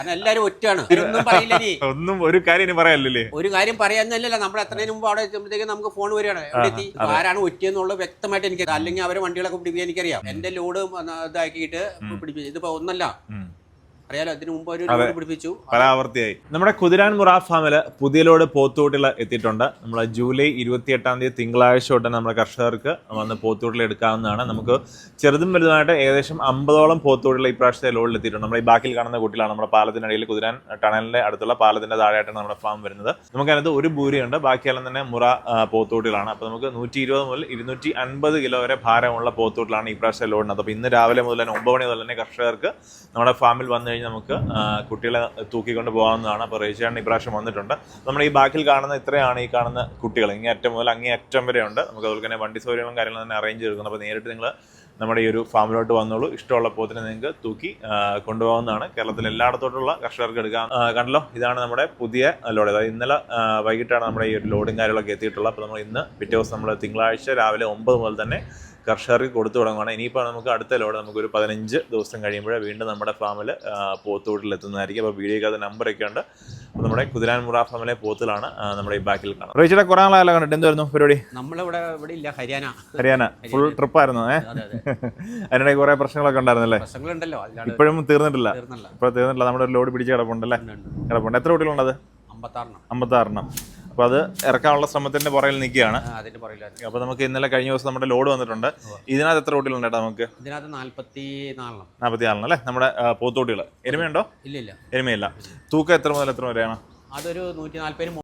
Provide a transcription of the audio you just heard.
കാരണം എല്ലാരും ഒറ്റയാണ്. ഒന്നും പറയില്ല നീ ഒന്നും ഒരു കാര്യം ഇനി പറയാനില്ലേ ഒരു കാര്യം പറയാന്നല്ലല്ലോ നമ്മൾ എത്രയും മുമ്പ് അവിടെ എത്തുമ്പോഴത്തേക്ക് നമുക്ക് ഫോൺ വരികയാണ്. എവിടെ എത്തി ഇപ്പൊ ആരാണ് ഒറ്റയെന്നുള്ളത് വ്യക്തമായിട്ട് എനിക്ക് അല്ലെങ്കിൽ അവരെ വണ്ടികളൊക്കെ പിടിപ്പിക്കാൻ എനിക്കറിയാം. എന്റെ ലോഡ് ഇതാക്കിയിട്ട് പിടിപ്പിച്ചു. ഇതിപ്പോ ഒന്നല്ല. അറിയാലോ അതിനു മുമ്പ് ഒരു ലോഡ് പിടിപ്പിച്ചു. പരാവർത്തിയായി. നമ്മുടെ കുതിരാൻ മുറ ഫാമിൽ പുതിയ ലോഡ് പോത്തുകൂട്ടിൽ എത്തിയിട്ടുണ്ട്. നമ്മൾ ജൂലൈ ഇരുപത്തി എട്ടാം തീയതി തിങ്കളാഴ്ച തൊട്ട് നമ്മുടെ കർഷകർക്ക് വന്ന് പോത്തൂട്ടിൽ എടുക്കാവുന്നതാണ്. നമുക്ക് ചെറുതും വലുതുമായിട്ട് ഏകദേശം അമ്പതോളം പോത്തൂട്ടിൽ ഈ പ്രാവശ്യത്തെ ലോഡിൽ എത്തിയിട്ടുണ്ട്. നമ്മുടെ ഈ ബാക്കിൽ കാണുന്ന കുട്ടികളാണ് നമ്മുടെ പാലത്തിനടിയിൽ കുതിരാൻ ടണലിന്റെ അടുത്തുള്ള പാലത്തിന്റെ താഴെയായിട്ടാണ് നമ്മുടെ ഫാം വരുന്നത്. നമുക്കതിനകത്ത് ഒരു ബൂരിയുണ്ട്. ബാക്കിയെല്ലാം തന്നെ മുറ പോത്തൂട്ടിലാണ്. അപ്പൊ അപ്പോൾ നമുക്ക് നൂറ്റി ഇരുപത് മുതൽ ഇരുന്നൂറ്റി അൻപത് കിലോ വരെ ഭാരമുള്ള പോത്തൂട്ടിലാണ് ഈ പ്രാവശ്യത്തെ ലോഡിനകത്ത്. അപ്പോൾ ഇന്ന് രാവിലെ മുതൽ തന്നെ ഒമ്പത് മണി മുതൽ തന്നെ കർഷകർക്ക് നമ്മുടെ ഫാമിൽ വന്നു കഴിഞ്ഞാൽ നമുക്ക് കുട്ടികളെ തൂക്കിക്കൊണ്ട് പോകാവുന്നതാണ്. അപ്പോൾ റേച്ചാണ് ഇപ്രാവശ്യം വന്നിട്ടുണ്ട്. നമ്മൾ ഈ ബാക്കിൽ കാണുന്ന ഇത്രയാണ് ഈ കാണുന്ന കുട്ടികൾ. ഇങ്ങേ അറ്റം മുതൽ അങ്ങേ അറ്റം വരെ ഉണ്ട് നമുക്ക് അതുപോലെ തന്നെ വണ്ടി സൗകര്യങ്ങളും കാര്യങ്ങളും തന്നെ അറേഞ്ച് ചെയ്തു അപ്പോൾ നേരിട്ട് നിങ്ങൾ നമ്മുടെ ഈ ഒരു ഫാമിലോട്ട് വന്നോളൂ. ഇഷ്ടമുള്ള പോത്തിനെ നിങ്ങൾക്ക് തൂക്കി കൊണ്ടുപോകുന്നതാണ് കേരളത്തിൽ എല്ലായിടത്തോട്ടുള്ള കർഷകർക്ക് എടുക്കാം. കണ്ടല്ലോ ഇതാണ് നമ്മുടെ പുതിയ ലോഡ്. അതായത് ഇന്നലെ വൈകിട്ടാണ് നമ്മുടെ ഈ ഒരു ലോഡും കാര്യങ്ങളൊക്കെ എത്തിയിട്ടുള്ളത്. അപ്പോൾ നമ്മൾ ഇന്ന് പിറ്റേ ദിവസം നമ്മൾ തിങ്കളാഴ്ച രാവിലെ ഒമ്പത് മുതൽ തന്നെ കർഷകർക്ക് കൊടുത്തു തുടങ്ങുകയാണ് ഇനിയിപ്പോൾ നമുക്ക് അടുത്ത ലോഡ് നമുക്കൊരു പതിനഞ്ച് ദിവസം കഴിയുമ്പോഴേ വീണ്ടും നമ്മുടെ ഫാമിൽ പോത്തുകൂട്ടിൽ എത്തുന്നതായിരിക്കും. അപ്പോൾ വീഡിയോക്കകത്ത് നമ്പറൊക്കെ ഉണ്ട്. അപ്പോൾ നമ്മുടെ കുതിരാൻമുറ ഫാമിലെ പോത്തിലാണ് നമ്മുടെ ഈ ബാക്കിൽ കാണാം റോയിച്ചിടെ കുറേ നാളായാലും കണ്ടിട്ട്. എന്തായിരുന്നു പരിപാടി? നമ്മളിവിടെ ഇവിടെ ഇല്ല ഹരിയാന. ഹരിയാന. ഫുൾ ട്രിപ്പായിരുന്നു ഏഹ് അതെ അതെ. അതിനിടെ കുറേ പ്രശ്നങ്ങളൊക്കെ ഉണ്ടായിരുന്നല്ലേ? പ്രശ്നങ്ങളുണ്ടല്ലോ ഇപ്പോഴും തീർന്നിട്ടില്ല. ഇപ്പോൾ തീർന്നിട്ടില്ല. നമ്മുടെ ഒരു ലോഡ് പിടിച്ച് കിടപ്പുണ്ടല്ലേ? കിടപ്പുണ്ട്. എത്ര കുട്ടികളുണ്ടത് അമ്പത്താറെണ്ണം. അമ്പത്താറെണ്ണം. അപ്പോൾ അത് ഇറക്കാനുള്ള ശ്രമത്തിന്റെ പുറകിൽ നിൽക്കുകയാണ്. അപ്പൊ അപ്പോൾ നമുക്ക് ഇന്നലെ കഴിഞ്ഞ ദിവസം നമ്മുടെ ലോഡ് വന്നിട്ടുണ്ട്. ഇതിനകത്ത് എത്ര കുട്ടികളുണ്ട് ചേട്ടാ നമുക്ക്? ഇതിനകത്ത് നാല്പത്തി നാലെണ്ണം നാൽപ്പത്തി ആറെണ്ണം അല്ലേ? നമ്മുടെ പോത്തോട്ടികൾ എരുമയുണ്ടോ? ഇല്ല ഇല്ല എരുമയില്ല. തൂക്കം എത്ര മുതൽ എത്ര വരെയാണ്? അതൊരു നൂറ്റി നാല്പതിന്